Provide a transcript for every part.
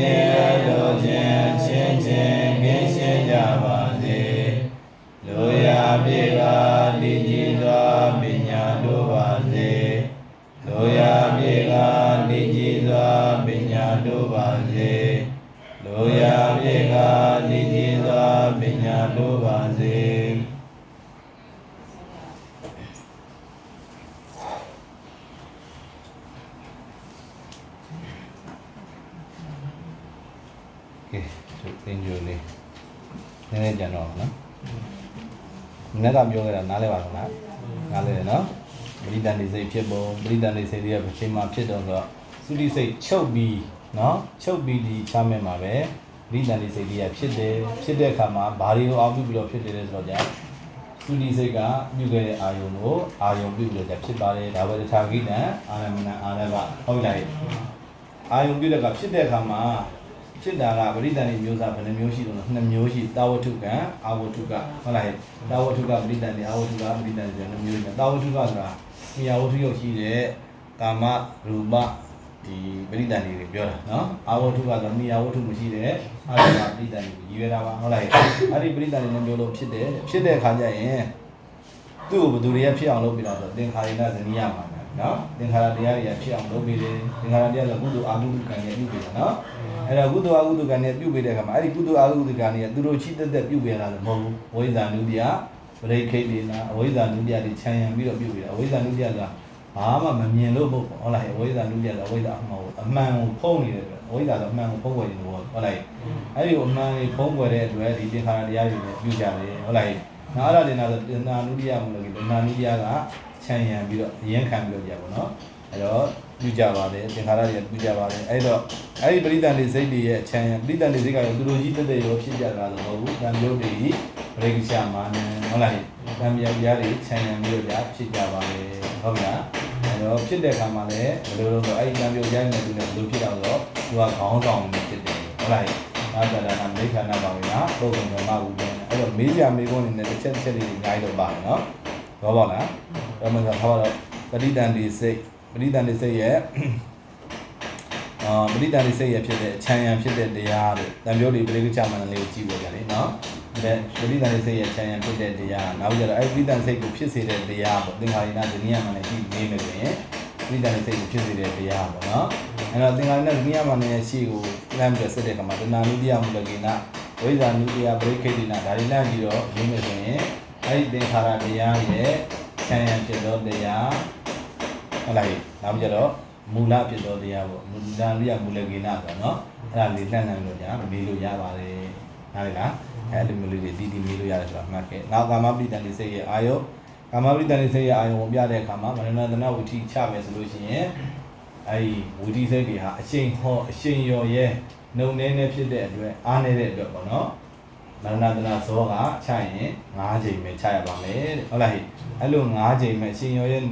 စင်ရလို့ခြင်းချင်းချင်းကင်းရှင်းကြပါစေလူရာပြေက နေ့ကပြောခဲ့တာနားလဲပါလားနားလဲတယ်နော်ပရိဒဏ်နေစိတ်ဖြစ်ပုံပရိဒဏ်နေစိတ်တွေကအချိန်မှဖြစ်တော့ဆိုတော့သုတိစိတ်ချုပ်ပြီးနော်ချုပ်ပြီးဒီချမဲ့မှာပဲပရိဒဏ်နေစိတ်တွေကဖြစ်တယ်ဖြစ်တဲ့အခါမှာဘာတွေကိုအောင်ပြုပြီးတော့ဖြစ်တယ်လဲဆိုတော့ကြာသုတိစိတ်ကပြုခဲ့တဲ့အာယုံကိုအာယုံပြုပြီးတော့ဖြစ်ပါတယ်ဒါပဲတထာဂိဏအာရမဏအာရဘဟုတ်လားအာယုံပြုတဲ့ကဖြစ်တဲ့အခါမှာ ဖြစ်တာကပရိသန်နေမျိုးစားဘယ်နှမျိုးရှိတော့လဲနှစ်မျိုးရှိတာဝတ္ထုကအာဝတ္ထုကဟုတ်လားတာဝတ္ထုကပရိသန်နေအာဝတ္ထုကပရိသန်နေဆိုနှစ်မျိုးရှိတယ်တာဝတ္ထုကဆိုတာမိယာဝတ္ထုရုပ်ရှိတဲ့ကာမရူပဒီပရိသန်နေတွေပြောတာနော်အာဝတ္ထုကတော့မိယာဝတ္ထုမရှိတဲ့အာရမပရိသန်နေကိုရည်ရွယ်တာပါဟုတ်လားအဲ့ဒီပရိသန်နေနှစ်မျိုးလုံးဖြစ်တယ်ဖြစ်တဲ့အခါကျရင်သူ့ကိုဘယ်သူတွေကဖြစ်အောင်လုပ်ပြတာဆိုတော့သင်္ခါရိနဇနီးရမှာ နော်သင်္ခါရတရားတွေကဖြစ်အောင်လုပ်ပေးတယ်သင်္ခါရတရားဆိုကုသိုလ်အာဟုတုကံနဲ့ပြုပေးတာနော်အဲ့တော့ကုသိုလ်အာဟုတုကံနဲ့ပြုပေးတဲ့အခါမှာအဲ့ဒီကုသိုလ်အာဟုတုကံတွေကသူတို့ချိတက်တက်ပြုပေးတာလည်းမဟုတ်ဘူးဝိဇ္ဇာနုတ္တိယပရိခိတ်တွေနာအဝိဇ္ဇာနုတ္တိယတွေခြံရံပြီးတော့ပြုပေးတာအဝိဇ္ဇာနုတ္တိယကဘာမှမမြင်လို့မဟုတ်ဘူးဟုတ်လားအဝိဇ္ဇာနုတ္တိယကအဝိဇ္ဇာအမှန်ကိုအမှန်ကိုဖုံးနေတယ်ပဲအဝိဇ္ဇာဆိုအမှန်ကိုဖုံးွယ်နေတယ်ဟုတ်လားအဲ့ဒီကိုအမှန်ကိုဖုံးွယ်တဲ့အတွက်ဒီသင်္ခါရတရားတွေနဲ့ပြုကြတယ်ဟုတ်လားနောက်အဲ့ဒါတင်တာဆိုတင်နာနုတ္တိယမလို့တင်နာနုတ္တိယက ခြံရံပြီးတော့ရင်းခံပြီးတော့ကြာပါတော့အဲ့တော့ပြုကြပါတယ်သင်္ခါရတွေပြုကြပါတယ်အဲ့တော့အဲ့ဒီပရိသန်တွေစိတ်တွေရဲ့အချမ်းပရိသန်တွေစိတ်ကရောသူတို့ကြီးတက်တက်ရောဖြစ်ကြတာလို့မဟုတ်ဘူးတန်မျိုးတွေပရိက္ခာမာနဟုတ်လားတန်မြတ်ပြားတွေချမ်းရံပြီးတော့ဖြစ်ကြပါတယ်ဟုတ်ပြီလားအဲ့တော့ဖြစ်တဲ့အခါမှာလည်းဘယ်လိုလုပ်တော့အဲ့ဒီတန်မျိုးရိုက်နေသူနဲ့ဘယ်လိုဖြစ်အောင်ဆိုတော့သူကခေါင်းဆောင်နေဖြစ်တယ်ဟုတ်လားနာဇာတာမိခန္ဓာပါဝင်လားပုဂ္ဂိုလ်ဓမ္မဘူးပြန်အဲ့တော့မေးကြမေးခွန်းနေနဲ့တစ်ချက်တစ်ချက်လေးအများကြီးတော့ပါတယ်နော် တော့ပါလားအဲ့မှာဆိုတော့ပရိသန်တွေစိတ်ပရိသန်တွေစိတ်ရဲ့အာပရိသန်တွေစိတ်ရဲ့ဖြစ်တဲ့အချမ်းရံဖြစ်တဲ့တရားတို့တံမျိုးတွေပရိက္ခချမန္တလေးကိုကြည့်ပေါ်ကြလေနော်ဒါပရိသန်တွေစိတ်ရဲ့အချမ်းရံဖြစ်တဲ့တရားနောက်ကြတော့အဲ့ပရိသန်စိတ်ကိုဖြစ်စေတဲ့တရားပေါ့သင်္ခါရိနာဇနိယမန္တရှိနေမယ်ဆိုရင်ပရိသန်စိတ်ကိုဖြစ်စေတဲ့တရားပေါ့နော်အဲ့တော့သင်္ခါရိနာဇနိယမန္တရဲ့ရှိကိုလမ်းပြီးတော့စစ်တဲ့အခါမှာတဏှာနုတ္တိယမူလကိနာဝိဇ္ဇာနုတ္တိယပရိခိတိနာဒါတွေလမ်းပြီးတော့ရင်းမယ်ဆိုရင် အဲ့ဒီသင်္ခါရတရားရဲ့ချမ်းရံဖြစ်သောတရားဟုတ်လားနောက်ကြတော့မူလဖြစ်သောတရားပေါ့မူလရိယမူလကိနာဆိုတော့နော်အဲ့ဒါလေးလှမ်းလှမ်းလို့ကြာမေးလို့ရပါတယ်နားလေလားအဲ့လိုမျိုးလေးတွေတီးတီးမေးလို့ရတယ်ဆိုတာမှတ်ခဲ့နောက်ကာမပိတန်လေးစိတ်ရဲ့အာယုကာမပိတန်လေးစိတ်ရဲ့အာယုကိုပြတဲ့အခါမှာမရဏသနဝိထိချမယ်ဆိုလို့ရှိရင်အဲ့ဒီဝိထိစိတ်တွေဟာအရှိန်ဟောအရှိန်ရော်ရဲ့နှုံနေနေဖြစ်တဲ့အတွက်အားနေတဲ့အတွက်ပေါ့နော် မရဏသနာဇောကချရင်၅ချိန်ပဲချရပါမယ်တဲ့ဟုတ်လားဟိအဲ့လို၅ချိန်ပဲအရှိန်ရော်ရဲ့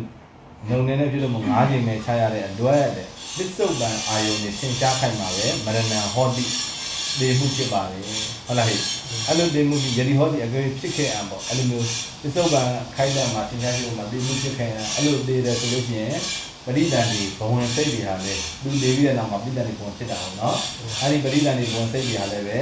နှုံနေနေဖြစ်လို့မို့၅ချိန်ပဲချရတဲ့အတွက်တဲ့ပစ္စုပန်အာယုန်နဲ့သင်ရှားခိုင်းပါပဲမရဏဟောတိဒေမှုဖြစ်ပါလေဟုတ်လားဟိအဲ့လိုဒေမှုဒီယတိဟောတိအကြိမ်ဖြစ်ခဲ့အောင်ပေါ့အဲ့လိုမျိုးပစ္စုပန်ခိုင်းတဲ့မှာသင်ရှားဖြစ်မှာဒေမှုဖြစ်ခဲ့အောင်အဲ့လိုဒေတယ်ဆိုလို့ရှိရင် ပရိဒဏ်ဒီဘဝင်စိတ်တွေဟာလေသူလေပြီးတဲ့နောက်မှာပရိဒဏ်ဒီဘဝင်ဖြစ်တာဟုတ်နော်အဲ့ဒီပရိဒဏ်ဒီဘဝင်စိတ်တွေဟာလည်းပဲ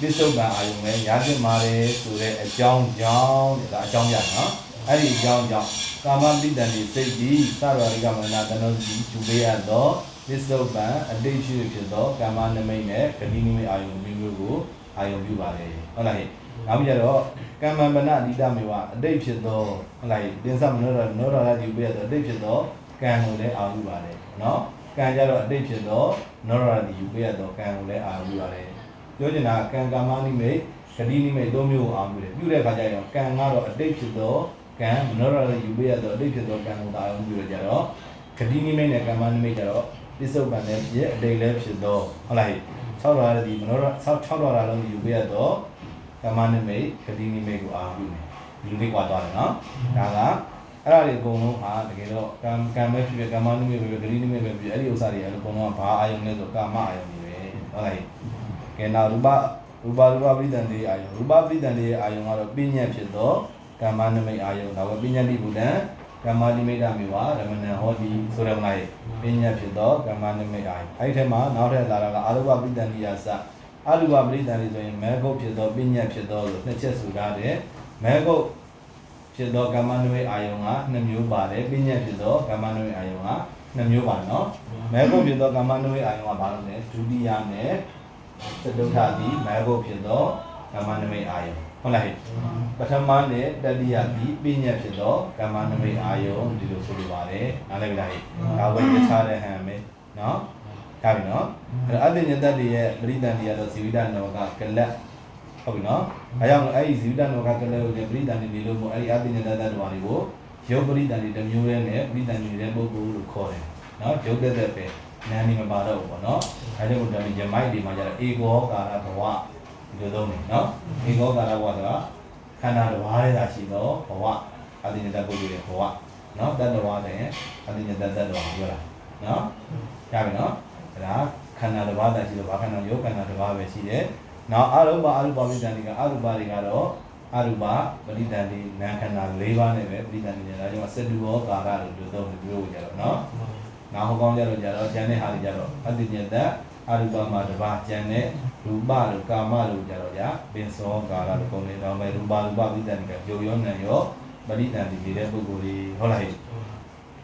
ပစ္စုပန်အာယုံနဲ့ရာဇစ်မာတယ်ဆိုတဲ့အကြောင်းကြောင့်ဒါအကြောင်းပြနော်အဲ့ဒီအကြောင်းကြောင့်ကာမပရိဒဏ်ဒီစိတ်ကြီးသရဝရိကမနတနောစီကျူပေးရတော့ပစ္စုပန်အတိတ်ဖြစ်ဖြစ်သောကာမနမိတ်နဲ့ဂတိနိမိတ်အာယုံမျိုးမျိုးကိုအာယုံပြုပါတယ်ဟုတ်လားဟဲ့နောက်ပြီးတော့ကမ္မပနအတိတမေဝအတိတ်ဖြစ်သောဟုတ်လားတင်္သမနောရနောရရယူပေးရတော့အတိတ်ဖြစ်သော ကံကိုလည်းအာရုံပါတယ်နော်ကံကြတော့အတိတ်ဖြစ်သောနောရရယူပေးရတော့ကံကိုလည်းအာရုံပါတယ်ပြောချင်တာကံကာမနိမိတ်ဂတိနိမိတ်သုံးမျိုးကိုအာရုံပြုတယ်ပြုတဲ့အခါကျရင်ကံကတော့အတိတ်ဖြစ်သောကံနောရရယူပေးရတော့အတိတ်ဖြစ်သောကံကိုအာရုံပြုရကြတော့ဂတိနိမိတ်နဲ့ကမ္မနိမိတ်ကြတော့ပစ္စုပန်လည်းဖြစ်အတိတ်လည်းဖြစ်သောဟုတ်လား6တော်ရသည်မနော6 6တော်ရလုံးယူပေးရတော့ကမ္မနိမိတ်ဂတိနိမိတ်ကိုအာရုံပြုမယ်ဒီလိုလေးကွာသွားတယ်နော်ဒါက အဲ့ဒါတွေအကုန်လုံးဟာတကယ်တော့ကံကံပဲဖြစ်ဖြစ်ကမ္မနိမိတ်ပဲဖြစ်ဖြစ်ဂတိနိမိတ်ပဲဖြစ်ဖြစ်အဲ့ဒီဥစ္စာတွေအကုန်လုံးကဘာအာယုံလဲဆိုကာမအာယုံတွေပဲဟုတ်လားကဲနောက်ရူပရူပရူပပရိသန္တိအာယုံရူပပရိသန္တိအာယုံကတော့ပညာဖြစ်သောကမ္မနိမိတ်အာယုံဒါကပညာတိဘုဒ္ဓံကမ္မနိမိတ်မေဝရမဏံဟောတိဆိုရမလားပညာဖြစ်သောကမ္မနိမိတ်အာယုံအဲ့ဒီထဲမှာနောက်ထပ်လာတာကအာရုပပရိသန္တိယာစအာရုပပရိသန္တိဆိုရင်မဲဂုတ်ဖြစ်သောပညာဖြစ်သောလို့နှစ်ချက်ဆိုထားတယ်မဲဂုတ် ဖြစ်သောကမ္မနိမိတ်အာယုံကနှစ်မျိုးပါတယ်ပညာဖြစ်သောကမ္မနိမိတ်အာယုံကနှစ်မျိုးပါနော်မဲဂုတ်ဖြစ်သောကမ္မနိမိတ်အာယုံကဘာလို့လဲဒုတိယနဲ့သတုထသည်မဲဂုတ်ဖြစ်သောကမ္မနိမိတ်အာယုံဟုတ်လားဟဲ့ပထမနဲ့တတိယပြီးပြည့်ညက်ဖြစ်သောကမ္မနမိတ်အာယုံဒီလိုဆိုလိုပါတယ်နားလည်ပြီလားဟဲ့ဒါဝိတခြားတဲ့ဟံမယ်နော်ဒါပြီနော်အဲ့တော့အတ္တညတ္တတွေရဲ့ပရိသန္တိကတော့ဇီဝိတနောကကလတ် ဟုတ်ပြီနော်အဲကြောင့်အဲ့ဒီဇီဝတ္တနောကကလေးကိုပြိတန်နေလို့မို့အဲ့ဒီအတိညာတတ္တဝါတွေကိုရုပ်ပရိတန်တွေတစ်မျိုးတည်းနဲ့ပရိတန်တွေတဲ့ပုဂ္ဂိုလ်လို့ခေါ်တယ်နော်ရုပ်သက်သက်ပဲနာနေမပါတော့ဘူးပေါ့နော်အဲကြောင့်ဒါမျိုးယမိုက်ဒီမှာကျတော့ဧကောကာရဘဝဒီလိုသုံးတယ်နော်ဧကောကာရဘဝဆိုတာခန္ဓာတစ်ပါးတည်းသာရှိသောဘဝအတိညာတပုဂ္ဂိုလ်ရဲ့ဘဝနော်တတ္တဝါတဲ့အတိညာတတ္တဝါပြောတာနော်ရပြီနော်ဒါခန္ဓာတစ်ပါးသာရှိသောဘာခန္ဓာယောခန္ဓာတစ်ပါးပဲရှိတယ် နောက်အရူပအရူပပဋိသန္ဓေကအရူပတွေကတော့အရူပပဋိသန္ဓေနာခန္ဓာ၄ပါးနဲ့ပဲပဋိသန္ဓေညာဒါကြောင့်စတုဘောကာရလို့ပြောတော့ပြောကြတော့နော်နောက်ဟောကောင်းကြတော့ကြတော့ဉာဏ်နဲ့ဟာကြတော့အတ္တဉာဏ်သက်အရူပမှာတစ်ပါးဉာဏ်နဲ့ရူပလို့ကာမလို့ကြတော့ဗျာပင်စောကာရလို့ကုန်နေတော့မယ်ရူပရူပပဋိသန္ဓေကကြုံရောနံရောပဋိသန္ဓေနေတဲ့ပုဂ္ဂိုလ်ကြီးဟုတ်လားဟဲ့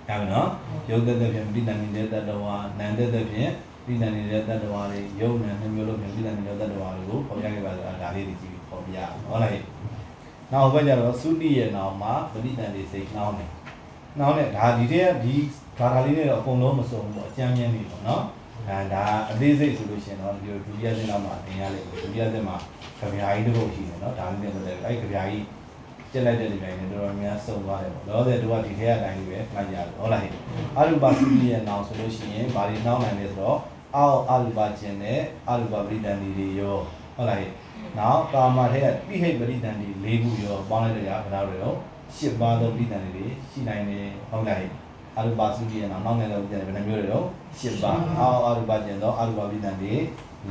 ဒါမနော်ယုတ်သက်သက်ဖြင့်ပဋိသန္ဓေတဲ့တတဝါနံသက်သက်ဖြင့် ပဋိသန္တိတဲ့တတ္တဝါတွေယုံနံနှမျိုးလို့ဖြင့်ပဋိသန္တိတဲ့တတ္တဝါတွေကိုပေါ်ပြခဲ့ပါဆိုတာဒါလေးတွေကြည့်ပြီးပေါ်ပြအောင်ဟုတ်လားဟဲ့နောက်ဘက်ကျတော့သုတိရဲ့နောင်မှာပဋိသန္တိစိတ်နှောင်းတယ်နှောင်းတဲ့ဒါဒီတဲ့ဒီဘာသာလေးနဲ့တော့အကုန်လုံးမစုံဘူးပေါ့အကျဉ်းချင်းနေပေါ့နော်အဲဒါအသေးစိတ်ဆိုလို့ရှိရင်တော့ဒီဒုတိယဆင့်လောက်မှာသင်ရလိမ့်မယ်ဒုတိယဆင့်မှာကြပြာကြီးတစ်ခုရှိတယ်နော်ဒါလည်းလည်းအဲ့ကြပြာကြီးကျက်လိုက်တဲ့ဒီပိုင်းနဲ့တော်တော်များစုံသွားတယ်ပေါ့လောဆယ်တို့ကဒီထဲအတိုင်းလေးပဲမှတ်ကြတယ်ဟုတ်လားဟဲ့အရူပသုတိရဲ့နောင်ဆိုလို့ရှိရင်ဘာတွေနှောင်းနိုင်လဲဆိုတော့ အောက်အရူပကျင်နဲ့အရူပပရိဒန္တိတွေရောဟုတ်လားဟဲ့နောက်ကာမထဲကပိဟိတ်ပရိဒန္တိ၄ခုရောပေါင်းလိုက်တဲ့အခါဘယ်လောက်လဲတော့၈ပါးသောပရိဒန္တိတွေရှိနိုင်တယ်ဟုတ်လားဟဲ့အရူပသုတိရဲ့နောင်နောက်နဲ့တော့ပြန်ဘယ်နှမျိုးလဲတော့၈ပါးအောက်အရူပကျင်သောအရူပပရိဒန္တိ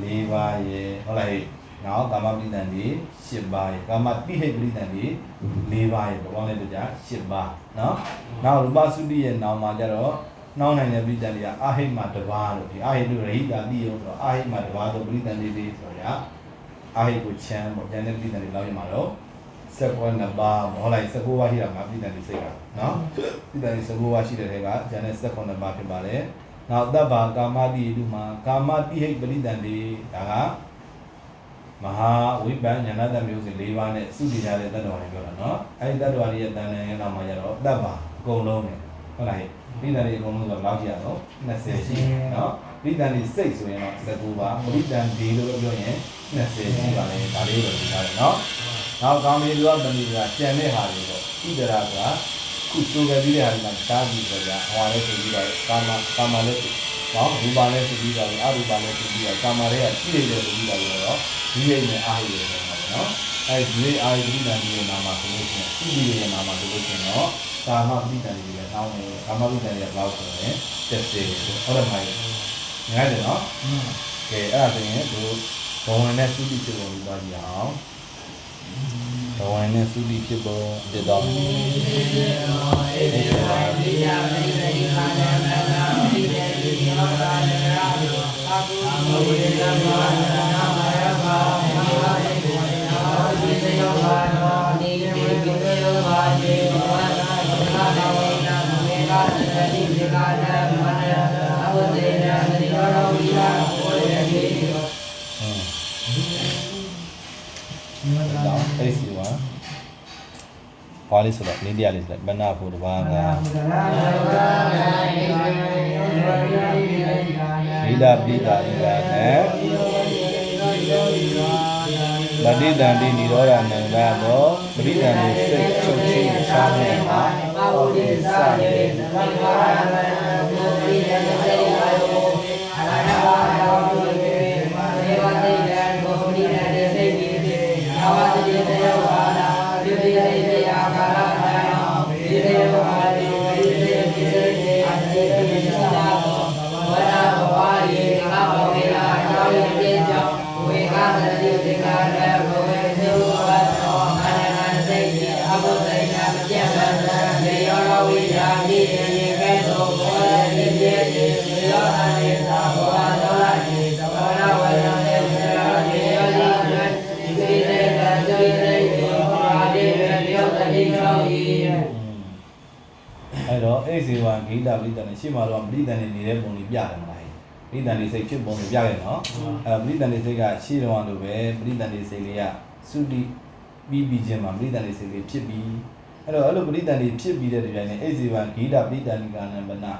၄ပါးရဲ့ဟုတ်လားဟဲ့နောက်ကာမပရိဒန္တိ၈ပါးရဲ့ကာမပိဟိတ်ပရိဒန္တိ၄ပါးရဲ့ဘောင်းလေးတို့ကြ၈ပါးနော်နောက်ရူပသုတိရဲ့နောင်မှာကြတော့ နှောင်းနိုင်တဲ့ပရိသတ်တွေကအာဟိမတဘာလို့ဒီအာဟိတုရဟိတာတိယောဆိုတော့အာဟိမတဘာဆိုပရိသတ်တွေတွေဆိုရအာဟိကိုချမ်းပေါ့ဉာဏ်နဲ့ပရိသတ်တွေလောက်ရမှာတော့စက်ကွနှစ်ပါးမောလိုက်19ပါးရှိတာမှာပရိသတ်တွေစိတ်ကနော်ပရိသတ်တွေ19ပါးရှိတဲ့ထဲကဉာဏ်နဲ့စက်ကွနှစ်ပါးဖြစ်ပါတယ်နောက်တဗ္ဗာကာမတိတုမှာကာမတိဟိတ်ပရိသတ်တွေဒါကမဟာဝိပ္ပဉာဏတမျိုးစဉ်၄ပါးနဲ့စုတည်ကြတဲ့တတ္တဝါတွေပြောတာနော်အဲဒီတတ္တဝါတွေရဲ့တန်လည်ရဲ့နောက်မှာကျတော့တဗ္ဗာအကုန်လုံးနဲ့ဟုတ်လားဟဲ့ ပိဋကတွေအကုန်လုံးဆိုတော့လောက်ရှိရတော့20ရှိတယ်เนาะပိဋကတွေစိတ်ဆိုရင်တော့19ပါပိဋကဒီလို့ပြောရင်20ရှိပါလေဒါလေးတော့ဒီထားတယ်เนาะနောက်ကောင်းပြီလူကဗဏီကကြံတဲ့ဟာတွေတော့ဣဒရာကခုဆိုခဲ့ပြီးတဲ့ဟာတွေမှာတားပြီးတော့ကြာဟောလည်းဆိုပြီးတော့ကာမကာမလည်းเนาะရူပါလည်းဆိုပြီးတော့အရူပါလည်းဆိုပြီးတော့ကာမတွေကရှိနေတယ်ဆိုပြီးတော့တော့ဒီရိပ်နဲ့အာရုံနဲ့ပေါ့เ နော်အဲ great i ဒီနံဒီရဲ့နာမှာဆိုလို့ရှိရင်သူဒီရဲ့နာမှာဆိုလို့ရှိရင်တော့ဒါမှပြိတန်ဒီရဲ့နှောင်းနေဒါမှပြိတန်ဒီရဲ့ဘလောက်ဆိုရင်တက်စေလို့ဟုတ်တယ်မဟုတ်ငါတယ်နော်ကဲအဲ့ဒါဆိုရင်တို့ဘဝင်နဲ့သုတိဖြစ်ပုံပြီးသွားကြအောင်ဘဝင်နဲ့သုတိဖြစ်ပုံတည်တော်မူဧတေဝတိယမေနိခာနမနာမိတေတိယောဂာနရာဘောအကုအမောဝိနမောနမရဘာမော တပါးကဝိဒပိတာဣဒာနဲ့ ဗတိတန္တိនិရောဓနံရသောပရိဒံကိုစိတ်ချုပ်ချင်းစားနေမှာဟောဒီစတဲ့အိ ရိသန်နဲ့ရှေ့မှာတော့ပရိသန်နေနေတဲ့ပုံလေးပြတယ်မလားပရိသန်နေစိတ်ဖြစ်ပုံလေးပြခဲ့နော်အဲပရိသန်နေစိတ်ကရှေ့တော်လိုပဲပရိသန်နေစိတ်လေးကသုတိပြီးပြီးချင်းမှာပရိသန်နေစိတ်လေးဖြစ်ပြီးအဲ့တော့အဲ့လိုပရိသန်နေဖြစ်ပြီးတဲ့ဒီတိုင်းနဲ့အိစေဝံဂိတပရိသန်နိကနံဗနာ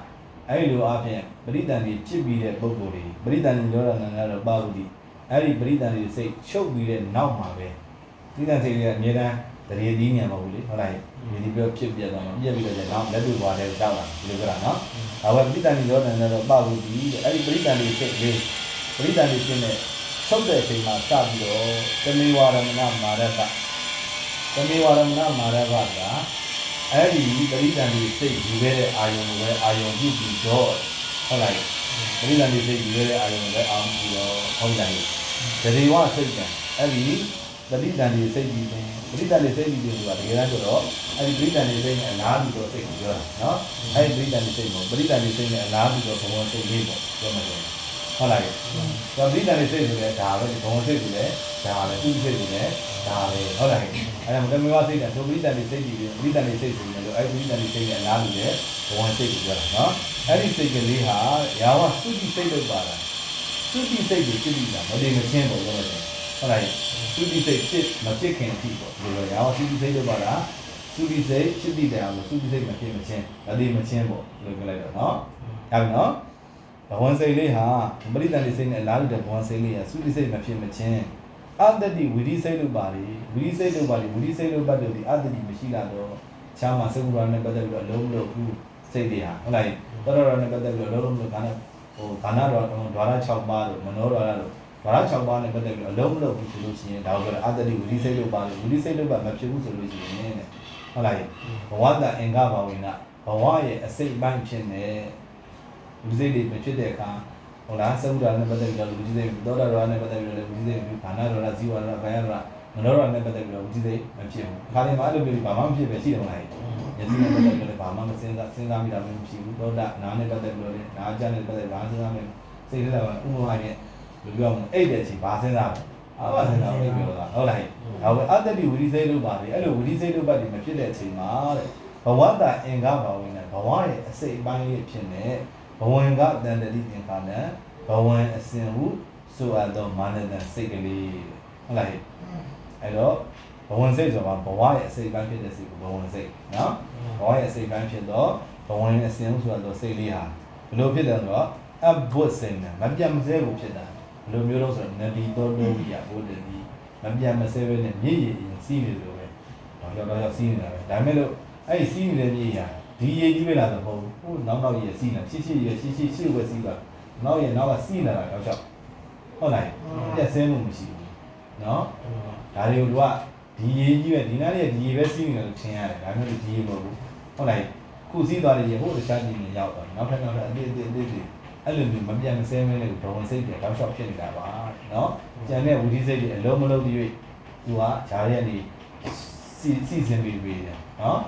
အဲ့လိုအပြင်ပရိသန်နေဖြစ်ပြီးတဲ့ပုံကိုယ်တွေပရိသန်နေရောရဏနာတော့ပါဘူးဒီအဲ့ဒီပရိသန်နေစိတ်ချုပ်ပြီးတဲ့နောက်မှာပဲပရိသန်စိတ်လေးကအမြဲတမ်း တရေဒီညံမဟုတ်ဘူးလေဟုတ်လားဒီဒီပြောဖြစ်ပြတော့ပြက်ပြီးတော့နောက်လက်တွေ့သွားတယ်တောက်လာဒီလိုကြတာနော်။ဒါဝပရိသန်ဒီရောတန်တော့ပဘူးဒီအဲ့ဒီပရိသန်ဒီစိတ်လေးပရိသန်ဒီစိတ်နဲ့ထုတ်တဲ့အချိန်မှာစပြီးတော့တမေဝရမဏမာရကတမေဝရမဏမာရကကအဲ့ဒီပရိသန်ဒီစိတ်ယူခဲ့တဲ့အာယုံကိုပဲအာယုံပြုပြီးတော့ဟုတ်လားပရိသန်ဒီစိတ်ယူခဲ့တဲ့အာယုံကိုပဲအာယုံပြုတော့ဟုတ်တယ်တရေဝစိတ်ကအဲ့ဒီပရိသန်ဒီစိတ်ကြီးတယ် ပရိသန်ဒီစိတ်ကြီးတယ်ဆိုတာတကယ်တမ်းဆိုတော့အဲ့ဒီပရိသန်ဒီစိတ်နဲ့အလားတူတော့စိတ်ကိုပြောတာနော်အဲ့ဒီပရိသတ်လေးစိတ်ကိုပရိသတ်လေးစိတ်နဲ့အလားတူတော့ဘဝစိတ်လေးပေါ့ပြောမယ်ဆိုဟုတ်လား။ဒါပရိသတ်လေးစိတ်ဆိုလဲဒါပဲဘဝစိတ်ဆိုလဲဒါပဲသူစိတ်ဆိုလဲဒါပဲဟုတ်လား။အဲ့ဒါမကမေဝစိတ်ကဒုပရိသတ်လေးစိတ်ကြီးပရိသတ်လေးစိတ်ဆိုနေလို့အဲ့ဒီပရိသတ်လေးစိတ်နဲ့အလားတူတဲ့ဘဝစိတ်ကိုပြောတာနော်။အဲ့ဒီစိတ်ကလေးဟာရာဝသုတိစိတ်လို့ပါတာ။သုတိစိတ်ကိုဖြစ်ပြီးတာမတည်မချင်းပေါ့ပြောမယ်ဟုတ်လား။ သုတိစိတ်ဖြစ်မဖြစ်ခင်အထိပေါ့ဒီလိုရအောင်သုတိစိတ်လို့ပါတာသုတိစိတ်ဖြစ်တည်တယ်အောင်သုတိစိတ်မဖြစ်မချင်းဒါတိမချင်းပေါ့ဒီလိုပြလိုက်တော့နော်ဒါပြီနော်ဘဝံစိတ်လေးဟာပရိသန်လေးစိတ်နဲ့အလားတူတဲ့ဘဝံစိတ်လေးဟာသုတိစိတ်မဖြစ်မချင်းအတ္တတိဝိရိစိတ်လို့ပါလေဝိရိစိတ်လို့ပါလေဝိရိစိတ်လို့ပတ်တယ်ဒီအတ္တတိမရှိလာတော့ချာမှာစကုရာနဲ့ပတ်သက်ပြီးတော့အလုံးမလို့ဘူးစိတ်တွေဟာဟုတ်လားတော်တော်နဲ့ပတ်သက်ပြီးတော့အလုံးမလို့ဒါနဲ့ဟိုဘာနာတော်ဒွါရ6ပါးလို့မနောဒွါရလို့ ဒွါရ6ပါးနဲ့ပတ်သက်ပြီးတော့အလုံးမလို့ဘူးဆိုလို့ရှိရင်ဒါကိုပြောအတ္တတိဝိရိစိတ်လို့ပါလေဝိရိစိတ်လို့ပါမဖြစ်ဘူးဆိုလို့ရှိရင်တဲ့ဟုတ်လားဘဝတအင်္ဂဘဝိနဘဝရဲ့အစိတ်ပိုင်းဖြစ်နေလူစိတ်တွေမဖြစ်တဲ့အခါဟုတ်လားသုဒ္ဓရာနဲ့ပတ်သက်ပြီးတော့လူစိတ်သောတာရာနဲ့ပတ်သက်ပြီးတော့လူစိတ်ပြီးခန္ဓာရာဇီဝရာကာယရာမနောရာနဲ့ပတ်သက်ပြီးတော့လူစိတ်မဖြစ်ဘူးအခါတိုင်းမှာအဲ့လိုမျိုးဘာမှမဖြစ်ပဲရှိတယ်မလားယတိနဲ့ပတ်သက်ပြီးတော့ဘာမှမစဉ်းစားစဉ်းစားမိတာမျိုးမရှိဘူးသောတာနာနဲ့ပတ်သက်ပြီးတော့လည်းနာကြနဲ့ပတ်သက်ဘာစဉ်းစားမလဲစိတ်ထဲကဥပမာနဲ့ လူပြောင်းအိတ်တဲ့အချိန်ဘာစဉ်းစားလဲအဘစဉ်းစားအိတ်ပြောတာဟုတ်လားဒါပဲအတ္တတိဝိရိစိတ်လို့ပါလေအဲ့လိုဝိရိစိတ်လို့ပတ်ဒီမဖြစ်တဲ့အချိန်မှာတဲ့ဘဝတအင်္ဂဘဝနဲ့ဘဝရဲ့အစိတ်အပိုင်းလေးဖြစ်နေဘဝင်ကတန်တတိသင်္ခါနံဘဝင်အစဉ်ဟုဆိုအပ်သောမာနတန်စိတ်ကလေးဟုတ်လားအဲ့တော့ဘဝင်စိတ်ဆိုတာဘဝရဲ့အစိတ်ပိုင်းဖြစ်တဲ့စိတ်ကိုဘဝင်စိတ်နော်ဘဝရဲ့အစိတ်ပိုင်းဖြစ်တော့ဘဝင်အစဉ်ဟုဆိုအပ်သောစိတ်လေးဟာဘယ်လိုဖြစ်တယ်ဆိုတော့အဘုတ်စိတ်နဲ့မပြတ်မစဲဘူးဖြစ်တာ ဘယ်လိုမျိုးလို့ဆိုတော့နဒီတော်တော်ကြီးရဘုဒ္ဓဒီမပြန်မဆဲပဲနဲ့မြေရည်ရင်စီးနေလို့ပဲတော့ရောက်တော့စီးနေတာပဲဒါပေမဲ့လို့အဲ့ဒီစီးနေတဲ့မြေရည်ဒီရည်ကြီးပဲလားဆိုတော့ဟိုနောက်နောက်ရည်စီးနေရှစ်ရှစ်ရည်ရှစ်ရှစ်ရှစ်ဝဲစီးပါနောက်ရည်နောက်ကစီးနေတာတော့ချက်ဟုတ်လားပြက်ဆဲမှုမရှိဘူးနော်ဒါတွေကိုကဒီရည်ကြီးပဲဒီနားရည်ဒီရည်ပဲစီးနေတယ်လို့ထင်ရတယ်ဒါပေမဲ့ဒီရည်မဟုတ်ဘူးဟုတ်လားခုစီးသွားတဲ့ရည်ဟိုတခြားရည်နဲ့ရောက်သွားနောက်ထပ်နောက်ထပ်အသေးအသေးအသေး အဲ့လိုမျိုးမပြန်မဆဲမဲနဲ့ဘဝစိတ်တွေတောက်လျှောက်ဖြစ်နေတာပါနော်ကျန်တဲ့ဝိဓိစိတ်တွေအလုံးမလုံးပြီးသူကဂျားရက်နေစီစီစဉ်ပြီးပြီးတယ်နော်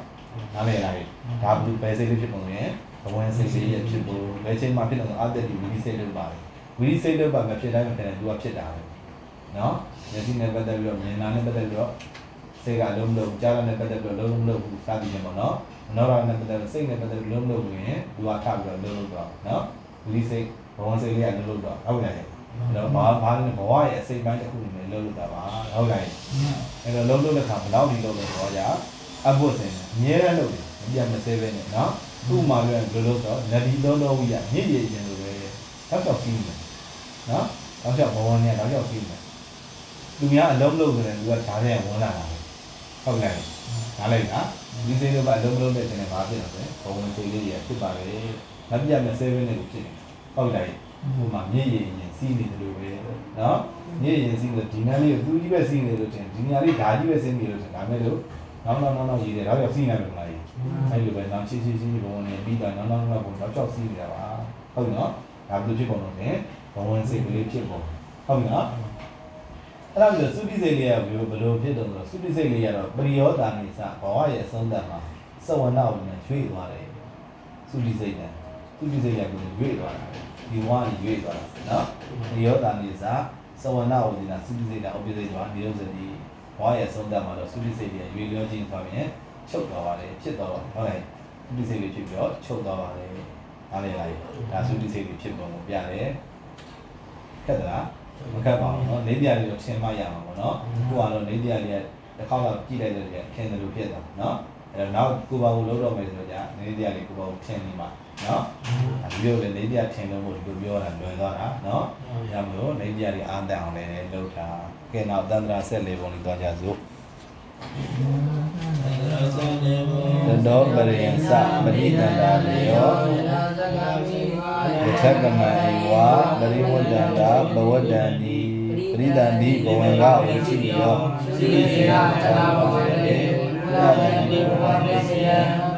နားလည်လားဒါဘူးပဲစိတ်လေးဖြစ်ပုံနဲ့ဘဝစိတ်လေးရဖြစ်ပုံဘယ်ချိန်မှဖြစ်တော့အတ္တဒီဝိဓိစိတ်လို့ပါတယ်ဝိဓိစိတ်လို့ပါမဖြစ်တိုင်းမဖြစ်တိုင်းသူကဖြစ်တာပဲနော်မျက်စိနဲ့ပတ်သက်ပြီးတော့မြင်နာနဲ့ပတ်သက်ပြီးတော့စိတ်ကလုံးမလုံးကြားရနဲ့ပတ်သက်ပြီးတော့လုံးမလုံးဘူးစသည်ဖြင့်ပေါ့နော်နောရနဲ့ပတ်သက်ပြီးစိတ်နဲ့ပတ်သက်ပြီးလုံးမလုံးဘူးရင်သူကထပြီးတော့လုံးလုံးတော့နော်ဝိ ဓိစိတ်ဘဝစိတ်လေးကလုံးလုံးတော့ဟုတ်ကဲ့အဲ့တော့ဘာဘာလဲဘဝရဲ့အစိတ်ပိုင်းတစ်ခုနဲ့လုံးလို့တာပါဟုတ်ကဲ့အဲ့တော့လုံးလို့တဲ့ခါဘယ်လောက်ဒီလုံးလို့တော့ကြာအဘုတ်စင်အမြဲတမ်းလုပ်တယ်မပြတ်မစဲပဲနဲ့နော်သူ့မှာပြောရင်ဘယ်လိုလို့ဆိုတော့နဒီလုံးလုံးဝိရမြင့်ရည်ရင်လို့ပဲတောက်တော့ပြီးတယ်နော်တောက်တော့ဘဝနဲ့တောက်တော့ပြီးတယ်သူများအလုံးလုံးဆိုတယ်သူကဓာတ်နဲ့ဝင်လာတာပဲဟုတ်ကဲ့နားလိုက်လားဒီစိတ်တော့အလုံးလုံးတဲ့တဲ့ဘာဖြစ်လဲဆိုရင်ဘဝစိတ်လေးတွေဖြစ်ပါလေ ဓာတ်ပြမဲ့ဆဲဘဲနဲ့ဖြစ်နေဟုတ်လားဟိုမှာမြေရင်ရင်စီးနေတယ်လို့ပဲနော်မြေရင်စီးလို့ဒီနန်းလေးကိုသူကြီးပဲစီးနေလို့တင်ဒီညာလေးဓာကြီးပဲစီးနေလို့တင်ဒါမဲ့လို့နောက်နောက်နောက်နောက်ရည်တယ်ဒါပြောစီးနေတယ်မလားအဲ့လိုပဲနောက်ချီချီချီဘုံနဲ့ပြီးတာနောက်နောက်နောက်ဘုံနောက်ကြောက်စီးနေတာပါဟုတ်နော်ဒါဘယ်လိုဖြစ်ကုန်လို့လဲဘဝင်စိတ်ကလေးဖြစ်ကုန်ဟုတ်နော်အဲ့ဒါဆိုသုတိစိတ်လေးကဘယ်လိုဘယ်လိုဖြစ်တော့သုတိစိတ်လေးကတော့ပရိယောတာနေစဘဝရဲ့အဆုံးသတ်မှာစဝဏဝင်နဲ့ရွေ့သွားတယ်သုတိစိတ်နဲ့ သုတိစိတ်ရကိုရွေ့သွားတာဒီဝါးရွေ့သွားတာနော်ပရိယောတာနေစသဝနာဝင်နဲ့သုတိစိတ်နဲ့အပိစိတ်သွားဒီလိုစသည်ဘဝရဲ့အဆုံးသတ်မှာတော့သုတိစိတ်ရဲ့ရွေ့လျောခြင်းသွားရင်ချုပ်သွားပါတယ်ဖြစ်သွားပါဟုတ်လား သုတိစိတ်တွေဖြစ်ပြီးတော့ချုပ်သွားပါတယ်နားလည်လားဒါသုတိစိတ်တွေဖြစ်ပုံကိုပြတယ်ခက်သလားမခက်ပါဘူးเนาะနေတရားတွေတော့ထင်မှရမှာပေါ့เนาะကိုကတော့နေတရားတွေကတစ်ခေါက်တော့ကြည့်လိုက်တဲ့တည်းထင်တယ်လို့ဖြစ်တာเนาะအဲ့တော့နောက်ကိုပါကိုလုံးတော့မယ်ဆိုတော့じゃနေတရားတွေကိုပါကိုထင်နေမှာ နော်ဒီလိုလေနေပြထင်လို့မို့ဒီလိုပြောတာလွယ်သွားတာနော်ဒါမှမဟုတ်နေပြတွေအာတန်အောင်လည်းလုပ်တာကဲနောက်တန္တရာဆက်လေးပုံလေးသွားကြစို့သောပရိယသမတိတန္တာလေယောယထကမဧဝပရိဝဒန္တာဘဝဒန္တိပရိဒန္တိဘဝံကဝစီယောစိနေယတနာဘဝတေဘဝဒန္တိဘဝမေစယ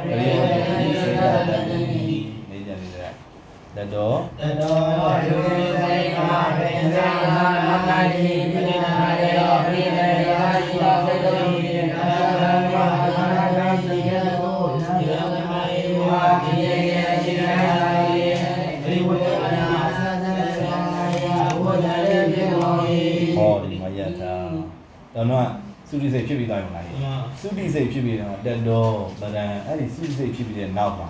ပရိဝဒန္တိစေတန္တိ တတောတတောယုစေမရေဇာမမတိပိဏနာရေယောပိဏရေဟာရှိသောစေတုံဤနာရံဝါသာနာစိယတောဣရမမဧဝတိယေယေရှိနာယေပရိဝတ္တနာသသနာယဝဒရေပြေမောဟိဟောဒီမှာရတာတော့တော့သုတိစိတ်ဖြစ်ပြီးသွားပြီမလားသုတိစိတ်ဖြစ်ပြီးတော့တတောပဒံအဲ့ဒီသုတိစိတ်ဖြစ်ပြီးတဲ့နောက်မှာ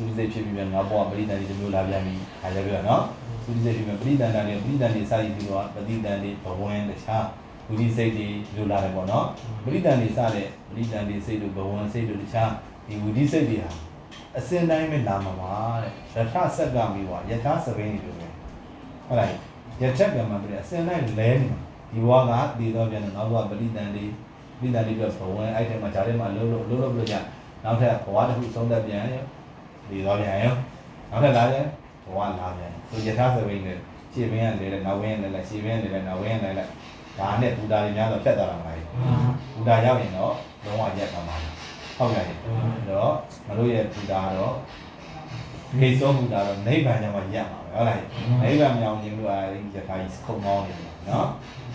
သုတိစိတ်ဖြစ်ပြီးတော့နောက်ဘဝပရိသန္တိတစ်မျိုးလာပြန်ပြီခါကြပြတော့နော်သုတိစိတ်တွေပရိဒန္တာတွေပရိဒန္တိစာရည်ပြီးတော့ပฏิဒန္တိဘဝင်းတခြားဝိရိစိတ်တွေလိုလာတယ်ပေါ့နော်ပရိဒန္တိစတဲ့ပရိဒန္တိစိတ်တို့ဘဝင်းစိတ်တို့တခြားဒီဝိရိစိတ်တွေဟာအစင်တိုင်းပဲလာမှာပါတဲ့ရထဆက်ကမီးပါယထာစပိန်တွေလိုပဲဟုတ်လားယထက်ကမှပြအစင်တိုင်းလဲနေမှာဒီဘဝကတည်တော့ပြန်တော့နောက်ကပရိဒန္တိပရိဒန္တိပြဘဝင်းအဲ့ထဲမှာဂျာထဲမှာလုံးလုံးလုံးလုံးပြကြနောက်ထပ်ဘဝတစ်ခုဆုံးသက်ပြန်ရော တည်တော့ပြန်ရောနောက်ထပ်လာပြန်ဘဝလာပြန်သူယထာသဘိန်းနဲ့ရှေ့ဘင်းကလဲလဲနောက်ဘင်းကလဲလဲရှေ့ဘင်းကလဲလဲနောက်ဘင်းကလဲလဲဒါနဲ့ဘူတာတွေများတော့ဖြတ်သွားတာမလားဘူတာရောက်ရင်တော့လုံးဝရက်သွားမှာဟုတ်ကဲ့အဲ့တော့မတို့ရဲ့ဘူတာကတော့ခေသောဘူတာတော့နိဗ္ဗာန်ကျမှရက်မှာပဲဟုတ်လားနိဗ္ဗာန်မြောင်ခြင်းလို့အဲဒီယထာကြီးခုံမောင်းနေတယ်နော်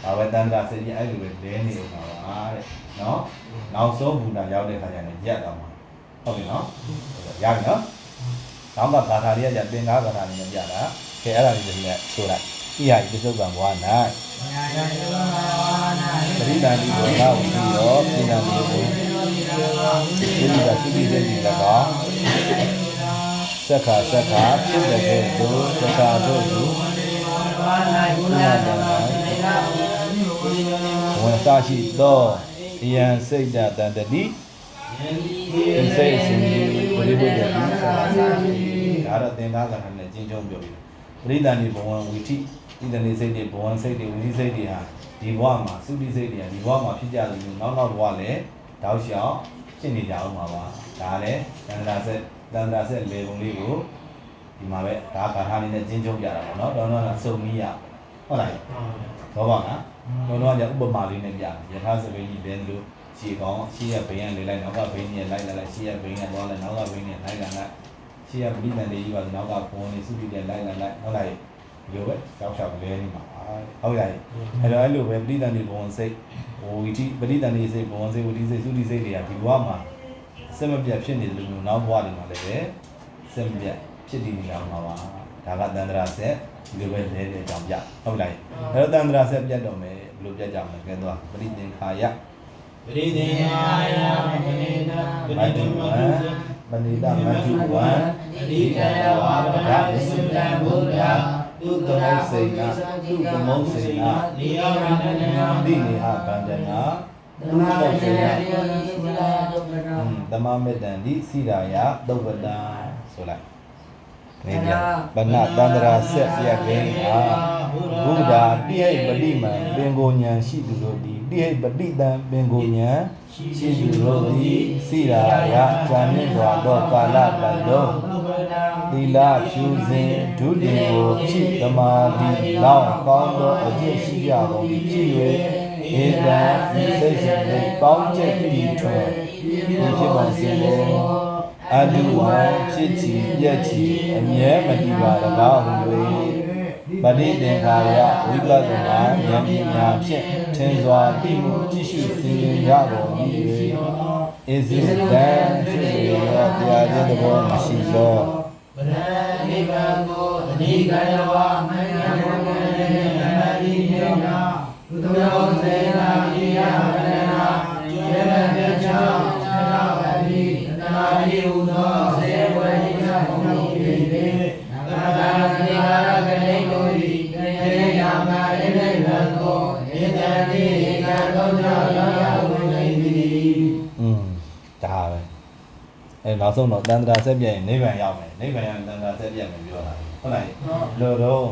ဘာဝတန္တာစေကြီးအဲ့လိုပဲလဲနေဦးမှာပါတဲ့နော်နောက်ဆုံးဘူတာရောက်တဲ့ခါကျရင်ရက်သွားမှာဟုတ်ပြီနော်ရပြီနော် နောက်ကဘာသာလေးကじゃသင်္ကားဘာသာလေးနဲ့ပြတာခဲအဲ့ဒါလေးတွေနဲ့ဆိုလိုက်ဣဟိပစ္စုပန်ဘဝ၌ပရိဒန္တိဘောနာဝိရောပိဏံဒီကိုဒီလိုကသုတိစေတိ၎င်းသက်ခါသက်ခါဖြစ်တဲ့ကဲ့သို့သက်ခါတို့ကိုဝန်စားရှိသောယံစိတ်တတန်တတိဒီစိတ်အစဉ် ကြီးပရိဘုဒ္ဓဒီဆရာစာကြီးဒါတော့သင်္ကားကထာနဲ့ကျင်းချုံပြောပြီးပရိသန္တိဘဝံဝိထိဒီတနေ့စိတ်တွေဘဝံစိတ်တွေဝိထိစိတ်တွေဟာဒီဘဝမှာသုတိစိတ်တွေဟာဒီဘဝမှာဖြစ်ကြတယ်လို့နောက်နောက်ဘဝလည်းတောက်လျှောက်ရှင်းနေကြအောင်ပါပါဒါလည်းတန္တရာဆက်တန္တရာဆက်လေပုံလေးကိုဒီမှာပဲဒါကာထာလေးနဲ့ကျင်းချုံပြတာပေါ့နော်တော့တော့စုံမီးရဟုတ်လားတော့ပါနော်တော့တော့ကဥပမာလေးနဲ့ပြတယ်ယထာစပိန်ကြီးဘယ်လို ရှေ့ကောင်းရှေ့ရဘိန်းကလေလိုက်နောက်ကဘိန်းကြီးလိုက်လိုက်လိုက်ရှေ့ရဘိန်းကသွားလိုက်နောက်ကဘိန်းနဲ့လိုက်လိုက်လိုက်ရှေ့ရပဋိသန္ဓေကြီးပါနောက်ကဘုံနေစုပြီးတဲ့လိုက်လိုက်လိုက်ဟုတ်လားဒီလိုပဲကြောက်ချောက်လဲနေမှာဟုတ်လားအဲ့တော့အဲ့လိုပဲပဋိသန္ဓေဘုံစိတ်ဟိုဝီတိပဋိသန္ဓေစိတ်ဘုံစိတ်ဝီတိစိတ်စုတိစိတ်တွေကဒီဘဝမှာစက်မပြတ်ဖြစ်နေတယ်လို့မျိုးနောက်ဘဝတွေမှာလည်းပဲစက်မပြတ်ဖြစ်တည်နေအောင်ပါပါဒါကတန္တရာဆက်ဒီလိုပဲလဲတဲ့အကြောင်းပြဟုတ်လားအဲ့တော့တန္တရာဆက်ပြတ်တော့မယ်ဘယ်လိုပြတ်ကြမလဲကဲတော့ပဋိသင်္ခာယ ပရိသေအာယမနေနပမရိတုသေမဝံတုမနိတမတုဝံအဓိကရဝါပဒဝိစုတံဘုရားသူတသမုမောတ်စေစေနာနာသုသူတသမမောုတ်စေစေနာနာနိယဝန္ဒနာတိနေဟဗန္ဒနာသမမေတ္တနာယောနိသီလာဒုက္ခနာသမမေတ္တန်ဒီစိရာယသုဝတ္တံဆိုလိုက်နေပြဗနတန္တရာဆက်ပြက်ကင်းအာဘုရားတိဟိပတိမံပင်ကိုဉဏ်ရှိသူတို့သည် တိဟိပတိတံပင်ကိုဉဏ်ရှိသူတို့သည်စိရာယဇာမြင့်စွာသောကာလပတ်လုံးသီလဖြူစဉ်ဒုတိယကိုဖြစ်သမာဓိလောက်ကောင်းသောအကျင့်ရှိကြကုန်သည်ဖြစ်၍ဧတံစိတ်စိတ်လေးပေါင်းချက်တည်ထွန်းဒီဖြစ်ပါစေသောအတုဝံဖြစ်ချီပြက်ချီအမြဲမတည်ပါတကားဟူ၍ပဋိသင်္ခါယဝိပဿနာဉာဏ်ပညာဖြင့် ထင်စွာသိမှုကြည့်ရှုသိမြင်ရကုန်၏၍ဣဇိတံဖြစ်စေသောတရားခြင်းသဘောမရှိသောဗရနိဗ္ဗာန်ကိုအဓိကရဝမဉ္ဇဏ်ဘုံနဲ့နမတိမြေနာသုတမောစေနာဣယဗရဏကျေမပြချာသနာဝတိသ အဲနောက်ဆုံးတော့တန်ត្រာဆက်ပြတ်ရင်နိဗ္ဗာန်ရောက်မယ်နိဗ္ဗာန်ရောက်ရင်တန်ត្រာဆက်ပြတ်မယ်ပြောတာဟုတ်လားလို့တော့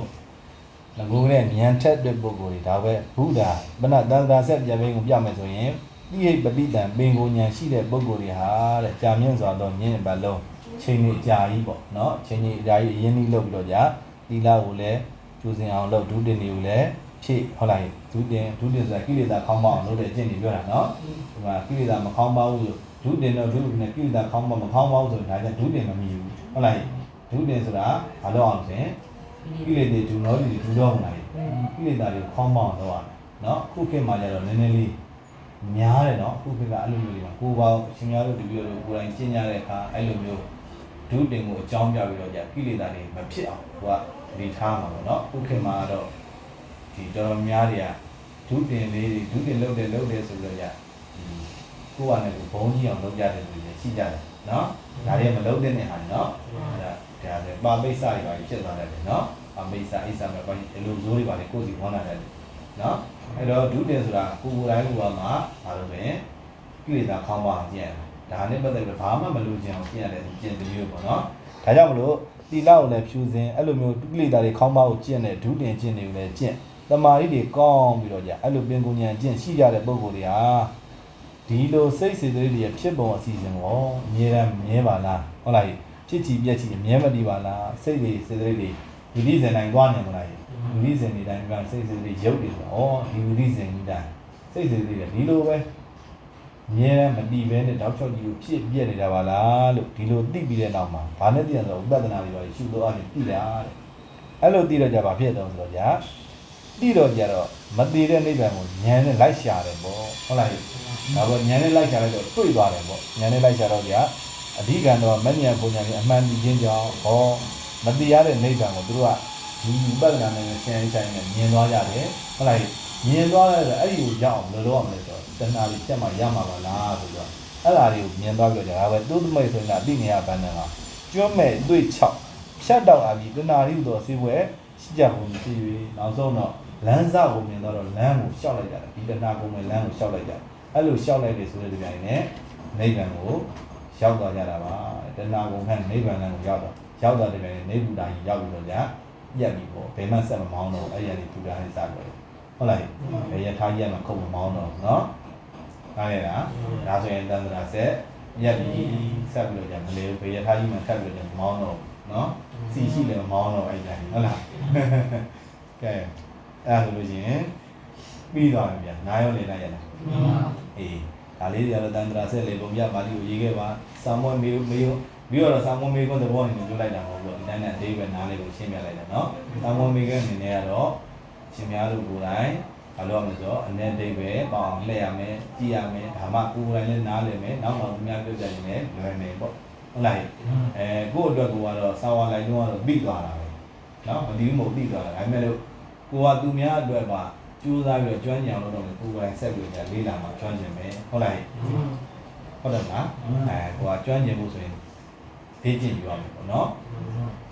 ငကူနဲ့ဉာဏ်ထက်တဲ့ပုဂ္ဂိုလ်တွေဒါပဲဘုရားဘဏတန်ត្រာဆက်ပြတ်ဘင်းကိုပြမယ်ဆိုရင်တိဟိပတိတံပင်ကိုဉာဏ်ရှိတဲ့ပုဂ္ဂိုလ်တွေဟာတဲ့ကြာမြင့်စွာသောဉာဏ်ပတ်လုံးချိန်ကြီးအကြာကြီးပေါ့နော်ချိန်ကြီးအကြာကြီးအရင်ကြီးလုပ်ပြီးတော့ကြာတိလာကိုလည်းကျူစင်အောင်လုပ်ဒုတင်တွေကိုလည်းဖြည့်ဟုတ်လားဒုတင်ဒုတင်ဆိုတာကိလေသာခေါင်းပေါအောင်လုပ်တဲ့အကျင့်တွေပြောတာနော်ဒီမှာကိလေသာမခေါင်းပေါဘူး ဒုတင်တော့ဒုနဲ့ကိလေသာခေါင်းပေါမခေါင်းပေါဆိုရင်ဒါကြောင့်ဒုတင်မမီဘူးဟုတ်လားဒုတင်ဆိုတာဘာလို့အောင်ဆိုရင်ကိလေသာဒုနောဒီဒုတော့မလားကိလေသာတွေခေါင်းပေါအောင်လုပ်ရမယ်နော်ခုခေတ်မှာကျတော့နည်းနည်းလေးများတယ်နော်ခုခေတ်ကအဲ့လိုမျိုးတွေမှာကိုယ်ပေါင်းရှင်များတို့တပည့်တို့ကိုယ်တိုင်ကျင့်ကြတဲ့အခါအဲ့လိုမျိုးဒုတင်ကိုအကြောင်းပြပြီးတော့じゃကိလေသာတွေမဖြစ်အောင်ကိုကဒီထားမှာပေါ့နော်ဥက္ကမကတော့ဒီတော်တော်များတွေကဒုတင်လေးတွေဒုတင်လုပ်တယ်လုပ်တယ်ဆိုတော့ じゃဒီကိုကလည်းဘုံကြီးအောင်လုပ်ကြတယ်ဆိုရင်ရှိကြတယ်နော်ဒါတွေမလုပ်တဲ့နေဟာနော်အဲ့ဒါဒါလည်းပါပိဿတွေပါဖြစ်သွားတယ်နော်ပါပိဿအိဿမဲ့ပိုင်းအလိုဇိုးတွေပါလေကိုယ်စီဝင်လာတယ်နော်အဲ့တော့ဒုတင်ဆိုတာကိုယ်ကိုယ်တိုင်းကမှဘာလို့လဲကိလေသာခေါင်းပါအောင်ကျင့်ရတယ်ဒါနဲ့ပတ်သက်ပြီးဘာမှမလုပ်ကြအောင်ပြင်ရတယ်ပြင်တယ်မျိုးပေါ့နော်ဒါကြောင့်မလို့တီလာကိုလည်းဖြူစင်အဲ့လိုမျိုးကိလေသာတွေခေါင်းပါကိုကျင့်တဲ့ဒုတင်ကျင့်တွေကိုလည်းကျင့်တမာရီတွေကောင်းပြီးတော့ကြာအဲ့လိုပင်ကိုညာကျင့်ရှိကြတဲ့ပုံကိုယ်တွေဟာ ဒီလိုစိတ်စေတသိက်တွေဖြစ်ပုံအစီအစဉ်ကိုအမြဲတမ်းမြဲပါလားဟုတ်လားဖြစ်ချီပြက်ချီမြဲမတည်ပါလားစိတ်တွေစေတသိက်တွေဝိရိဇင်တိုင်းသွားနေမလားဝိရိဇင်တွေတိုင်းကစိတ်စေတသိက်ရုပ်တွေဆိုဩဒီဝိရိဇင်ကြီးတိုင်းစိတ်စေတသိက်တွေဒီလိုပဲအမြဲတမ်းမတီးပဲနဲ့တောက်ချောက်ကြီးကိုဖြစ်ပြက်နေတာပါလားလို့ဒီလိုသိပြီးတဲ့နောက်မှာဘာနဲ့သိရဆိုဥပဒနာတွေပါရှုလို့အနေသိတာတဲ့အဲ့လိုသိတော့ကြပါဖြစ်တော့ဆိုတော့ကြာသိတော့ကြတော့မသိတဲ့နိဗ္ဗာန်ကိုဉာဏ်နဲ့လိုက်ရှာတယ်ပေါ့ဟုတ်လား ဒါပေါ့ဉာဏ်နဲ့လိုက်ရှာလိုက်တော့တွေ့သွားတယ်ပေါ့ဉာဏ်နဲ့လိုက်ရှာတော့ကြာအဓိကတော့မဉဏ်ပုံညာကြီးအမှန်တည်ခြင်းကြောင့်ဟောမသိရတဲ့နိဗ္ဗာန်ကိုသူတို့ကဒီဥပဒနာနဲ့ဆင်းရဲဆိုင်နဲ့မြင်သွားကြတယ်ဟုတ်လားမြင်သွားတဲ့အဲ့ဒီကိုရောက်အောင်ဘယ်လိုလုပ်ရမလဲဆိုတော့တဏှာတွေဖြတ်မှရမှာပါလားဆိုတော့အဲ့ဒါတွေကိုမြင်သွားကြတယ်ဒါပဲသူ့သမိတ်ဆိုရင်အတိနေရဘန်းတယ်ကကျွတ်မဲ့တွေ့ချောက်ဖြတ်တော့အပြီးတဏှာတွေတော့စေပွဲရှိကြဖို့မရှိဘူးနောက်ဆုံးတော့လမ်းစာကိုမြင်တော့လမ်းကိုရှောက်လိုက်ကြတယ်ဒီတဏှာကိုမြင်လမ်းကိုရှောက်လိုက်ကြတယ် အဲ့လိုရှောက်လိုက်တယ်ဆိုတဲ့ဒီပိုင်းနဲ့နိဗ္ဗာန်ကိုရောက်သွားကြတာပါတဏှာကိုခံနိဗ္ဗာန်လမ်းကိုရောက်တော့ရောက်သွားတဲ့ပိုင်းနဲ့နေဗုဒ္ဓကြီးရောက်ပြီးတော့ကြာရက်ပြီပေါ့ဘယ်မှဆက်မမောင်းတော့အဲ့ဒီကနေဘုရားဟိစတယ်ဟုတ်လားဘယ်ရထားရက်မှခုတ်မမောင်းတော့เนาะဒါရတာဒါဆိုရင်တန်ត្រာဆက်ရက်ပြီဆက်ပြီးတော့ကြာမလဲဘယ်ရထားကြီးမှဆက်ပြီးတော့ကြာမမောင်းတော့เนาะစီရှိတယ်မမောင်းတော့အဲ့ဒီဟုတ်လားကဲအဲ့ဒါဆိုလို့ရှိရင် ပြီးသွားပြီဗျာနားရောလည်လိုက်ရလားမှန်ပါအေးဒါလေးတွေကတော့တန်တရာဆက်လေပုံပြပါဠိကိုရေးခဲ့ပါစာမွေးမေးမေးပြီးတော့စာမွေးမေးခွန်းသဘောနဲ့ပြောလိုက်တာမဟုတ်ဘူးအတန်းနဲ့အသေးပဲနားလေးကိုရှင်းပြလိုက်တာနော်စာမွေးမေးခွန်းအနေနဲ့ကတော့ရှင်များတို့ကိုယ်တိုင်ဘာလို့မလဲဆိုတော့အနေအသေးပဲပေါအောင်လှည့်ရမယ်ကြည့်ရမယ်ဒါမှကိုယ်တိုင်လည်းနားလည်မယ်နောက်မှသူများပြောကြရင်လည်းလွယ်မယ်ပေါ့ဟုတ်လားအဲကိုယ့်အတွက်ကိုကတော့စာဝါလိုက်တော့ကတော့ပြီးသွားတာပဲနော်မဒီမဟုတ်ပြီးသွားတာဒါပေမဲ့လို့ကိုကသူများအတွက်ပါ ကြိုးစားပြီးတော့ကျွမ်းကျင်အောင်လုပ်တော့ကိုယ်တိုင်ဆက်ပြီးတော့လေးလာမှကျွမ်းကျင်မယ်ဟုတ်လားဟုတ်တယ်မလားအဲကိုကကျွမ်းကျင်ဖို့ဆိုရင်ဖေးကျင်ယူရမယ်ပေါ့နော်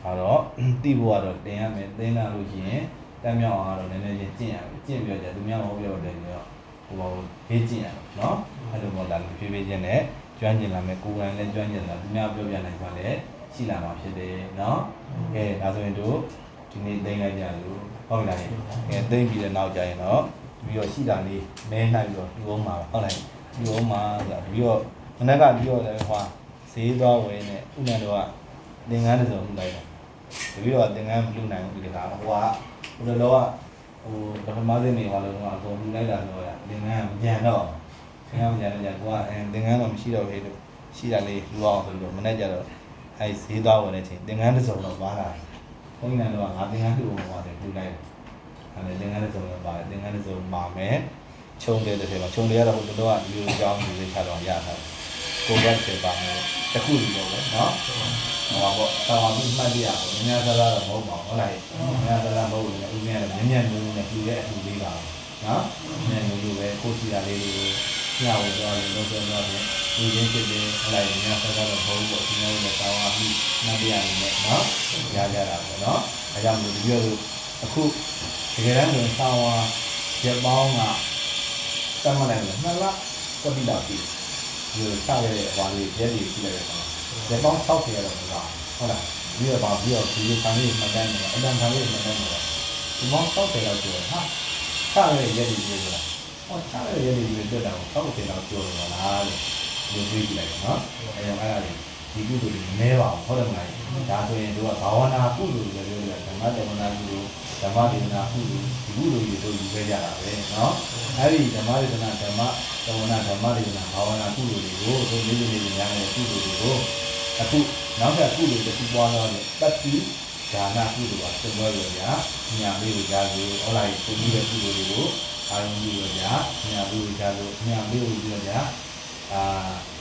အဲတော့တိဖို့ကတော့တင်ရမယ်တင်လာလို့ရှိရင်တက်မြောက်အောင်ကတော့နည်းနည်းချင်းကျင့်ရမယ်ကျင့်ပြီးတော့သူများဟောပြောတယ်ပြီးတော့ဟိုဘာကိုဖေးကျင်ရမယ်နော်အဲ့လိုပေါ့လာလို့ဖြည်းဖြည်းချင်းနဲ့ကျွမ်းကျင်လာမယ်ကိုယ်တိုင်လည်းကျွမ်းကျင်လာသူများပြောပြနိုင်ပါလေရှိလာမှာဖြစ်တယ်နော်ကဲဒါဆိုရင်တို့ ဒီနေ့သိလိုက်ကြလို့ဟုတ်လားကဲသိပြီးတဲ့နောက်ကျရင်တော့ပြီးတော့ရှိတာလေးမဲနိုင်ပြီးတော့ဒီဘုံမှာဟုတ်လားဒီဘုံမှာဆိုပြီးတော့မနက်ကပြီးတော့လည်းဟွာဈေးသွားဝယ်နေဥနန်တော့ကသင်္ကန်းတစ်စုံလှူလိုက်တာပြီးတော့သင်္ကန်းမလှူနိုင်ဘူးဒီကဟိုကဟိုလောကဟိုပထမဆုံးနေဟောလို့တော့အကုန်လှူလိုက်တာတော့သင်္ကန်းမကြံတော့သင်္ကန်းမကြံတော့ကြာကိုကအဲသင်္ကန်းတော့မရှိတော့ဘူးလို့ရှိတာလေးလှူအောင်ဆိုလို့မနေ့ကျတော့အဲဈေးသွားဝယ်နေချင်းသင်္ကန်းတစ်စုံတော့ပါလာ ဘုန်းကြီးကလည်းငါသင်္ကန်းတူပုံပါတယ်ထူလိုက်။အဲ့ဒါသင်္ကန်းစုံလည်းပါတယ်သင်္ကန်းစုံမှာမယ်။ခြုံတယ်တစ်ထည်ပါခြုံတယ်ရတော့ဟိုတို့ကဒီလိုကြောင်းဒီလိုချတော့ရတာ။ကိုယ်ကတစ်ပါမယ်။တခုစီတော့ပဲနော်။ဟောပေါ့ဆောင်းပြီးမှတ်ရအောင်။များများသားတော့မဟုတ်ပါဘူးဟုတ်လား။များများသားမဟုတ်ဘူး။ဦးမြတ်လည်းမြတ်မြတ်နုံနုံနဲ့ပြည့်တဲ့အထူးလေးပါ။နော်။မြတ်နုံနုံပဲကိုယ်စီတာလေးတွေကိုညှောက်တော့လို့လုပ်တော့တယ်။ လူချင်းဖြစ်တယ်အဲ့လိုက်ညာဆက်ကတော့ဘုံပေါ့ဒီနေ့လည်းပါဝါမှုနောက်ပြရနေတယ်နော်ရကြတာပေါ့နော်အဲကြောင့်မို့ဒီလိုအခုတကယ်တမ်းဆိုပါဝါရပောင်းကတတ်မှတ်လိုက်လို့နှစ်လကွက်ပြီးတော့ပြီဒီစရတဲ့ဟွာလေးရက်ကြီးပြီးလိုက်တယ်ပေါ့ရပောင်းတောက်ပြရတော့မလားဟုတ်လားဒီကဘာပြီးတော့ဒီခံလေးမှတ်တမ်းနေတယ်အတန်ခံလေးမှတ်တမ်းနေတယ်ဒီမောင်းတောက်ပြရတော့ဟာစရတဲ့ရက်ကြီးပြီးတော့ဟောစရတဲ့ရက်ကြီးပြီးတော့တောက်ပြတော့ပြောရမှာလားလို့ ဒီတွေးကြည့်လိုက်နော်အဲကြောင့်အဲ့ဒါလေးဒီကုသိုလ်တွေမနှဲပါဘူးဟုတ်တယ်မလားဒါဆိုရင်တို့ကဘာဝနာကုသိုလ်တွေပြောတယ်ဓမ္မတမနာကုသိုလ်ဓမ္မဒေသနာကုသိုလ်ဒီကုသိုလ်တွေတို့ယူခဲ့ကြတာပဲနော်အဲ့ဒီဓမ္မဒေသနာဓမ္မတမနာဓမ္မဒေသနာဘာဝနာကုသိုလ်တွေကိုတို့လေးလေးလေးရတဲ့ကုသိုလ်တွေကိုအခုနောက်ထပ်ကုသိုလ်တစ်ခုပွားတော့တယ်တတိဒါနကုသိုလ်ပါသင်္ဘောရကြညာလေးကိုကြားလို့ဟောလိုက်ပုံပြီးတဲ့ကုသိုလ်တွေကိုအာရုံပြုရကြညာလေးကိုကြားလို့ညာလေးကိုပြောကြ အာ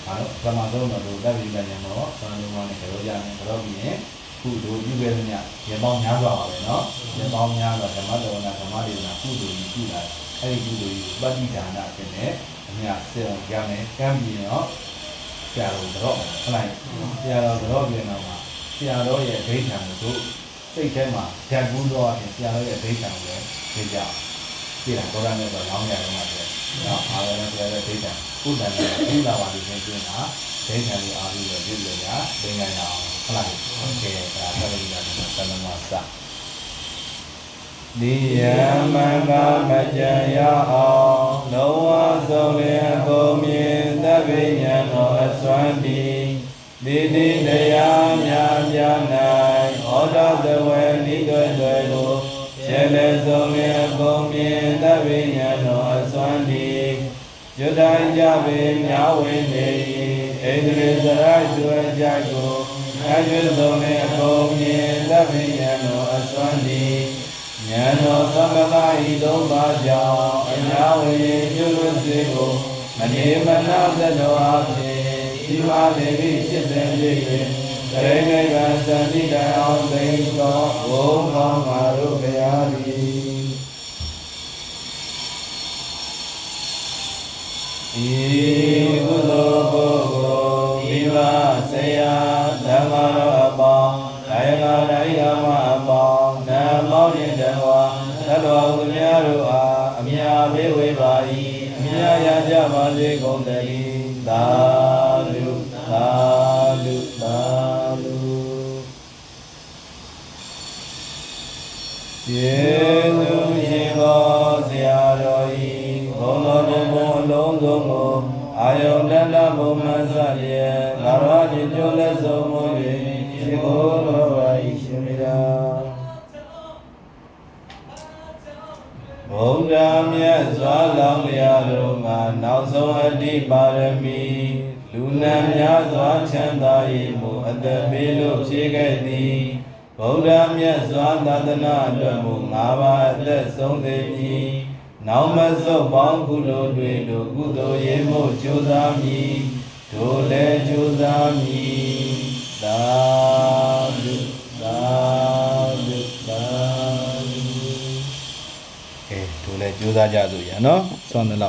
ဘာလို့ပထမဆုံးတော့တို့တပ်ပြီးတဲ့ညတော့သံလုံးဝနဲ့ကြောကြမယ်ကြောပြီးရင်ကုသိုလ်ပြုခဲ့တဲ့ညရေပေါင်းများစွာပါပဲเนาะရေပေါင်းများစွာဓမ္မတော်နာဓမ္မဒေသနာကုသိုလ်ကြီးပြုလာအဲ့ဒီကုသိုလ်ကြီးကိုပဋိဒါနဖြစ်နေအမြစေအောင်ကြမယ်ကမ်းပြီးတော့ဆရာတော်တော့ဟုတ်လားဆရာတော်တော့ပြင်တော့မှာဆရာတော်ရဲ့ဒိဋ္ဌံကိုတို့စိတ်ထဲမှာဓာတ်ကူးတော့အပြင်ဆရာတော်ရဲ့ဒိဋ္ဌံကိုလည်းသိကြအောင် ပြည်တာဘောရနဲ့တော့လောင်းရအောင်ပါပဲ။နော်အာရုံနဲ့တရားရဲ့ဒိဋ္ဌံကုသံနဲ့ကုလာပါလိမ့်မယ်ကျင်းတာဒိဋ္ဌံကိုအားပြီးတော့ပြည့်လို့ရဒိဋ္ဌံရအောင်ဟုတ်လား။ဟုတ်ကဲ့ဒါသတိရတဲ့သမမစ။နိယမန္တမကြံရအောင်လောဝဆုံးလျက်ကုန်မြင်သဗ္ဗညံတော်အစွမ်းတီဒီတိတရားများများ၌ဩဒသဝေနိဒွေတွေကို ရှေလေဆုံးလျက်ကုန်မြင်သဗ္ဗညံတော်အစွမ်းဒီကျွတ်တိုင်းကြပေမြာဝိနေဣန္ဒြေစရကျွဲကြိုက်ကိုအကျွတ်ဆုံးလျက်ကုန်မြင်သဗ္ဗညံတော်အစွမ်းဒီဉာဏ်တော်သမဂဤသုံးပါးကြောင့်အညာဝေကျွတ်လွတ်စေကိုမနေမနာသတ္တဝါဖြင့်ဒီပါလေပြီဖြစ်တဲ့ဖြစ်၍ တရိနိဗ္ဗာန်စံတိတံအောင်သိသောဘုံကောင်းပါတို့ဘုရားသည်ဤကုသိုလ်ပုဂ္ဂိုလ်ဒီပါဆရာဓမ္မတော်အပေါင်းတိုင်းလာတိုင်းဓမ္မအပေါင်းနတ်မောင်းရင်တဝါသတ္တဝါသူများတို့အားအမြာပေးဝေပါ၏အမြာရကြပါစေကုန်သတည်းသာဓုသာဓုသာ ယုန်တတဘုံမဆလျက်သာရတိကျိုးလက်ဆုံးမူ၍ရှိခိုးတော်ပါ၏ရှင်မိရာဘုရားမြတ်စွာလောင်းလျာတို့မှာနောက်ဆုံးအတ္တိပါရမီလူနာများစွာချမ်းသာ၏မူအတ္တပေးလို့ဖြေခဲ့သည်ဗုဒ္ဓမြတ်စွာသာသနာအတွက်မူ၅ပါးအသက်ဆုံးစေမည် နောက်မဆုတ်ပေါင်းကုလိုတွေတို့ကုသိုလ်ရေးမှုကြိုးစားမည်တို့လည်းကြိုးစားမည်သာဓုသာဓုသာဓုကဲတို့လည်းကြိုးစားကြစို့ရနော်ဆွမ်းတယ်လို့